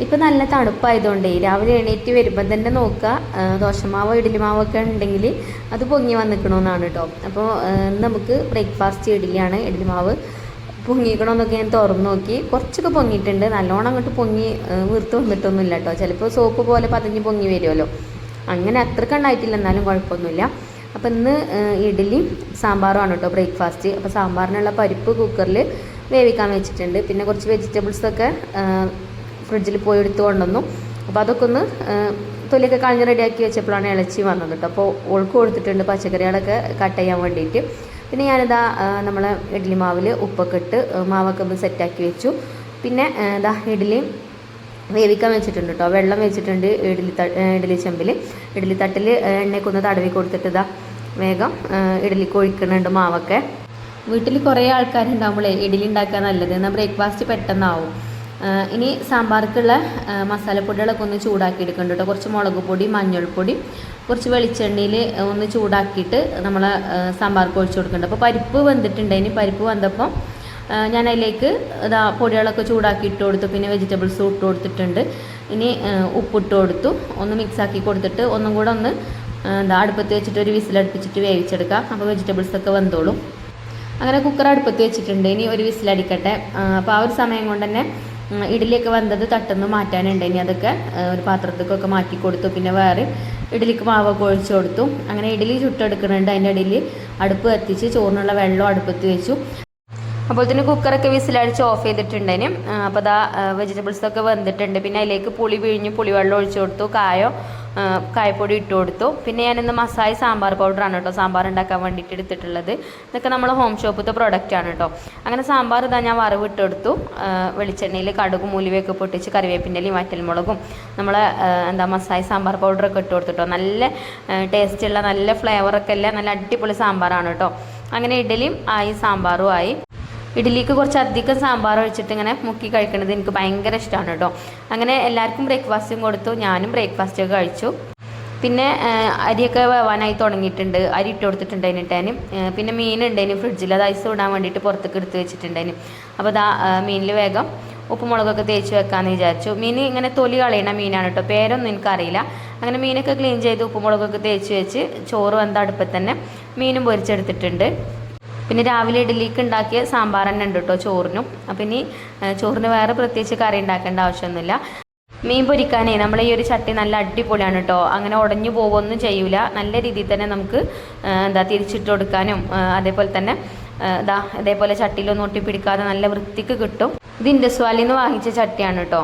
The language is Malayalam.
ഇപ്പം നല്ല തണുപ്പായതുകൊണ്ടേ രാവിലെ എണീറ്റ് വരുമ്പോൾ തന്നെ നോക്കുക. ദോശമാവോ ഇഡ്ഡലി മാവോ ഒക്കെ ഉണ്ടെങ്കിൽ അത് പൊങ്ങി വന്നിക്കണമെന്നാണ് കേട്ടോ അപ്പോൾ നമുക്ക് ബ്രേക്ക്ഫാസ്റ്റ് ഇഡ്ഡലിയാണ് ഇഡ്ഡലി മാവ് പൊങ്ങിക്കണമെന്നൊക്കെ ഞാൻ തുറന്നു നോക്കി. കുറച്ചൊക്കെ പൊങ്ങിയിട്ടുണ്ട്. നല്ലോണം അങ്ങോട്ട് പൊങ്ങി വീർത്ത് വന്നിട്ടൊന്നുമില്ല കേട്ടോ ചിലപ്പോൾ സോപ്പ് പോലെ പതിഞ്ഞ് പൊങ്ങി വരുമല്ലോ. അങ്ങനെ അത്രയ്ക്ക് ഉണ്ടായിട്ടില്ല. എന്നാലും കുഴപ്പമൊന്നുമില്ല. അപ്പോൾ ഇന്ന് ഇഡ്ഡലി സാമ്പാറും സാമ്പാറുമാണ് കേട്ടോ ബ്രേക്ക്ഫാസ്റ്റ്. അപ്പോൾ സാമ്പാറിനുള്ള പരിപ്പ് കുക്കറിൽ വേവിക്കാൻ വെച്ചിട്ടുണ്ട്. പിന്നെ കുറച്ച് വെജിറ്റബിൾസൊക്കെ ഫ്രിഡ്ജിൽ പോയി എടുത്ത് കൊണ്ടുവന്നു. അപ്പോൾ അതൊക്കെ ഒന്ന് തൊലിയൊക്കെ കളഞ്ഞ് റെഡിയാക്കി വെച്ചപ്പോഴാണ് ഇളച്ചി വന്നത്. കേട്ടോ അപ്പോൾ ഒഴുക്ക് കൊടുത്തിട്ടുണ്ട് പച്ചക്കറികളൊക്കെ കട്ട് ചെയ്യാൻ വേണ്ടിയിട്ട്. പിന്നെ ഞാനിതാ നമ്മളെ ഇഡ്ഡലി മാവിൽ ഉപ്പൊക്കെ ഇട്ട് മാവൊക്കെ ഒന്ന് സെറ്റാക്കി വെച്ചു. പിന്നെ ഇതാ ഇഡ്ഡലി വേവിക്കാൻ വെച്ചിട്ടുണ്ട് കേട്ടോ വെള്ളം വെച്ചിട്ടുണ്ട് ഇഡ്ഡലി ഇഡ്ഡലി ചെമ്പിൽ ഇഡ്ഡലി തട്ടിൽ എണ്ണയൊക്കെ ഒന്ന് തടവി കൊടുത്തിട്ട് ഇതാ വേഗം ഇഡ്ഡലി ഒഴിക്കുന്നുണ്ട് മാവൊക്കെ. വീട്ടിൽ കുറേ ആൾക്കാരുണ്ടാകുമ്പോഴേ ഇഡ്ഡലി ഉണ്ടാക്കാൻ നല്ലത്. എന്നാൽ ബ്രേക്ക്ഫാസ്റ്റ് പെട്ടെന്നാവും. ഇനി സാമ്പാർക്കുള്ള മസാലപ്പൊടികളൊക്കെ ഒന്ന് ചൂടാക്കി എടുക്കുന്നുണ്ട് കേട്ടോ കുറച്ച് മുളക് പൊടി മഞ്ഞൾപ്പൊടി കുറച്ച് വെളിച്ചെണ്ണയിൽ ഒന്ന് ചൂടാക്കിയിട്ട് നമ്മൾ സാമ്പാർക്ക് ഒഴിച്ചു കൊടുക്കുന്നുണ്ട് അപ്പോൾ പരിപ്പ് വെന്തിട്ടുണ്ട്. ഇനി പരിപ്പ് വന്നപ്പോൾ ഞാൻ അതിലേക്ക് ഇതാ പൊടികളൊക്കെ ചൂടാക്കി ഇട്ട് കൊടുത്തു. പിന്നെ വെജിറ്റബിൾസ് ഇട്ട് കൊടുത്തിട്ടുണ്ട്. ഇനി ഉപ്പിട്ട് കൊടുത്തു. ഒന്ന് മിക്സ് ആക്കി കൊടുത്തിട്ട് ഒന്നും കൂടെ ഒന്ന് എന്താ അടുപ്പത്ത് വെച്ചിട്ട് ഒരു വിസിലടുപ്പിച്ചിട്ട് വേവിച്ചെടുക്കാം. അപ്പോൾ വെജിറ്റബിൾസ് ഒക്കെ വെന്തോളും. അങ്ങനെ കുക്കർ അടുപ്പത്ത് വെച്ചിട്ടുണ്ട്. ഇനി ഒരു വിസിലടിക്കട്ടെ. അപ്പോൾ ആ ഒരു സമയം കൊണ്ട് തന്നെ ഉം, ഇഡ്ഡലിയൊക്കെ വന്നത് തട്ടുന്ന് മാറ്റാനുണ്ട്. ഇനി അതൊക്കെ ഒരു പാത്രത്തേക്കൊക്കെ മാറ്റി കൊടുത്തു. പിന്നെ വേറെ ഇഡലിക്ക് മാവൊക്കെ ഒഴിച്ചു കൊടുത്തു. അങ്ങനെ ഇഡലി ചുട്ടെടുക്കുന്നുണ്ട്. അതിന്റെ ഇടയിൽ അടുപ്പ് കത്തിച്ച് ചോറിനുള്ള വെള്ളം അടുപ്പത്ത് വെച്ചു. അപ്പോൾ തന്നെ കുക്കറൊക്കെ വിസിലടിച്ച് ഓഫ് ചെയ്തിട്ടുണ്ടേന് അപ്പോൾ അതാ വെജിറ്റബിൾസൊക്കെ വന്നിട്ടുണ്ട്. പിന്നെ അതിലേക്ക് പുളി പിഴിഞ്ഞ് പുളിവെള്ളം ഒഴിച്ചു കൊടുത്തു. കായോ കായപ്പൊടി ഇട്ട് കൊടുത്തു. പിന്നെ ഞാനിന്ന് മസായി സാമ്പാർ പൗഡറാണ് കേട്ടോ സാമ്പാർ ഉണ്ടാക്കാൻ വേണ്ടിയിട്ട് എടുത്തിട്ടുള്ളത്. ഇതൊക്കെ നമ്മൾ ഹോം ഷോപ്പത്തെ പ്രോഡക്റ്റ് ആണ് കേട്ടോ. അങ്ങനെ സാമ്പാർ ഇതാ ഞാൻ വറവ് ഇട്ടെടുത്തു വെളിച്ചെണ്ണയിൽ കടുകും മൂലിവയൊക്കെ പൊട്ടിച്ച് കറിവേപ്പിന്റെ വറ്റൽ മുളകും നമ്മൾ എന്താ മസായി സാമ്പാർ പൗഡറൊക്കെ ഇട്ട് കൊടുത്തിട്ടോ നല്ല ടേസ്റ്റുള്ള നല്ല ഫ്ലേവറൊക്കെ അല്ല നല്ല അടിപൊളി സാമ്പാറാണ് കേട്ടോ. അങ്ങനെ ഇഡലിയും ആയി സാമ്പാറും ആയി. ഇഡ്ഡലിക്ക് കുറച്ച് അധികം സാമ്പാർ ഒഴിച്ചിട്ട് ഇങ്ങനെ മുക്കി കഴിക്കുന്നത് എനിക്ക് ഭയങ്കര ഇഷ്ടമാണ് കേട്ടോ. അങ്ങനെ എല്ലാവർക്കും ബ്രേക്ക്ഫാസ്റ്റും കൊടുത്തു. ഞാനും ബ്രേക്ക്ഫാസ്റ്റ് ഒക്കെ കഴിച്ചു. പിന്നെ അരിയൊക്കെ വേവാനായി തുടങ്ങിയിട്ടുണ്ട്. അരി ഇട്ട് കൊടുത്തിട്ടുണ്ടായിന് പിന്നെ മീനുണ്ടായിന്. ഫ്രിഡ്ജിൽ അത് ഐസ് ഇടാൻ വേണ്ടിയിട്ട് പുറത്തേക്ക് എടുത്ത് വെച്ചിട്ടുണ്ടായിന്. അപ്പോൾ അതാ മീനിൽ വേഗം ഉപ്പുമുളകൊക്കെ തേച്ച് വെക്കാമെന്ന് വിചാരിച്ചു. മീൻ ഇങ്ങനെ തൊലി കളയണ മീനാണ് കേട്ടോ. പേരൊന്നും എനിക്കറിയില്ല. അങ്ങനെ മീനൊക്കെ ക്ലീൻ ചെയ്ത് ഉപ്പുമുളകൊക്കെ തേച്ച് വെച്ച് ചോറ് വന്ന അടുപ്പത്ത് തന്നെ മീനും പൊരിച്ചെടുത്തിട്ടുണ്ട്. പിന്നെ രാവിലെ ഇഡ്ഡലിക്ക് ഉണ്ടാക്കിയ സാമ്പാർ തന്നെ ഉണ്ട് കേട്ടോ ചോറിനും. അപ്പം ഇനി ചോറിന് വേറെ പ്രത്യേകിച്ച് കറി ഉണ്ടാക്കേണ്ട ആവശ്യമൊന്നുമില്ല. മീൻ പൊരിക്കാനേ നമ്മൾ ഈ ഒരു ചട്ടി നല്ല അടിപൊളിയാണ് കേട്ടോ അങ്ങനെ ഉടഞ്ഞു പോകുമൊന്നും ചെയ്യൂല. നല്ല രീതിയിൽ തന്നെ നമുക്ക് എന്താ തിരിച്ചിട്ട് കൊടുക്കാനും അതേപോലെ തന്നെ ഇതാ അതേപോലെ ചട്ടിയിലൊന്നും ഒട്ടിപ്പിടിക്കാതെ നല്ല വൃത്തിക്ക് കിട്ടും. ഇത് ഇൻഡസ്വാലിന്ന് വാങ്ങിച്ച ചട്ടിയാണ് കേട്ടോ